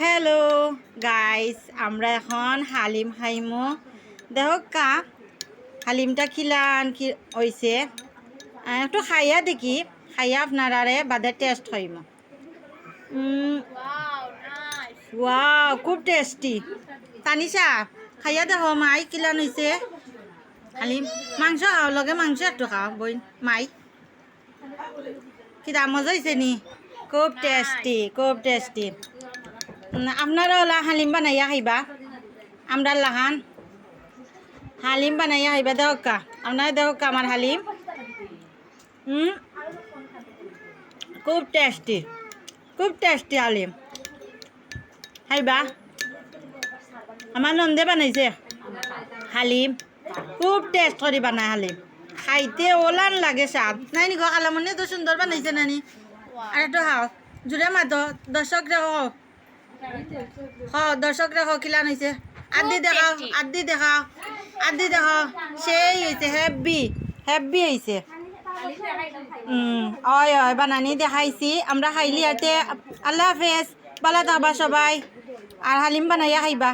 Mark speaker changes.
Speaker 1: Hello guys আমরা এখন হালিম খাইমো দেখো কা, হালিমটা খিলান কি হয়েছে একটু খাইয়া দেখি। খাইয়া আপনারারে বাদে টেস্ট হইম। ওয়াও খুব টেস্টি তানিশা, খাইয়া দেখো, মাই কিলান হয়েছে হালিম, মাংস খাও, লগে মাংস একটু খাও বই মাই। কি দাম মজা হয়েছে নি? খুব টেস্টি খুব টেস্টি আপনারা ওলা হালিম বানাইয়া খাইবা? আমরা লাহান। হালিম বানাইয়া খাইবা দেওকা আপনার দেওকা আমার হালিম? হুম? খুব টেস্টি খুব টেস্টি হালিম। খাইবা? আমার নন্দে বানাইছে। হালিম। খুব টেস্ট করে বানায় হালিম। খাইতে ওলান লাগে স্বাদ। নাই নি গো তো সুন্দর বানাইছে নানি। আর একটু খাও জুড়ে মাতো দর্শক রেখো হ দর্শক রেখো কিলান হয়েছে আদি দেখাও আদি দেখাও আদি দেখাও। সেই হয়েছে হেভি হেভি হয়েছে হয় হয় বানানি দেখাইছি। আমরা খাইলি ইয়াতে। আল্লাহ হাফেজ। পালা থাকবা সবাই। আর হালিম বানাইয়া খাইবা।